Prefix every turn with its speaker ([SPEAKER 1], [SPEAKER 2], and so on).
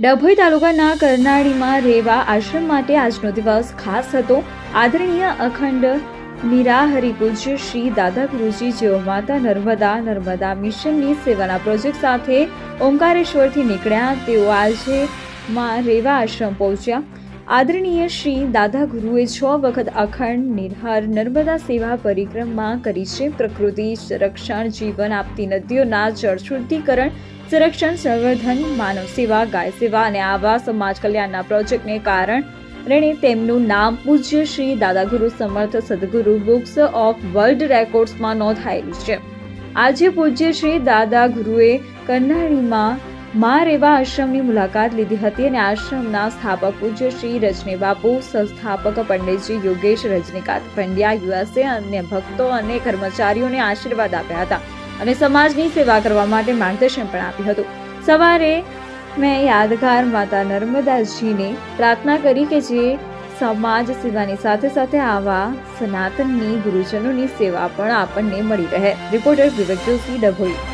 [SPEAKER 1] ડભોઈ તાલુકાના કરનાળીમાં રેવા આશ્રમ માટે આજનો દિવસ ખાસ હતો. આદરણીય અખંડ નિરાહરી શ્રી દાદા ગુરુજી, જેઓ માતા નર્મદા નર્મદા મિશનની સેવાના પ્રોજેક્ટ સાથે ઓમકારેશ્વરથી નીકળ્યા, તેઓ આજે માં રેવા આશ્રમ પહોંચ્યા. આદરણીય શ્રી દાદા ગુરુએ છ વખત અખંડ નિર્હર નર્મદા સેવા પરિક્રમા કરી છે. પ્રકૃતિ સંરક્ષણ, જીવન આપતી નદીઓના જળ શુદ્ધિકરણ, સંરક્ષણ, સંવર્ધન, માનવ સેવા, ગાય સેવા અને આવા સમાજ કલ્યાણના પ્રોજેક્ટને કારણે તેમનું નામ પૂજ્ય Shri Dadaguru Samarth Sadguru books of world રેકોર્ડ્સમાં નોંધાયેલું છે. આજે પૂજ્ય શ્રી દાદા ગુરુએ કરનાળીમાં મા રેવા આશ્રમની મુલાકાત લીધી હતી અને આશ્રમના સ્થાપક પૂજ્ય શ્રી રજની બાપુ સંસ્થાપક પંડિતજી યોગેશ, રજનીકાંત પંડ્યા યુએસએ અન્ય ભક્તો અને કર્મચારીઓને આશીર્વાદ આપ્યા હતા અને સમાજની સેવા કરવા માટે માર્ગદર્શન પણ આપ્યું હતું. સવારે મેં યાદગાર માતા નર્મદાજીને પ્રાર્થના કરી કે જે સમાજ સેવાની સાથે સાથે આવા સનાતનની ગુરુજનોની સેવા પણ આપણને મળી રહે. રિપોર્ટર વિવેક જોશી ડભોઈ.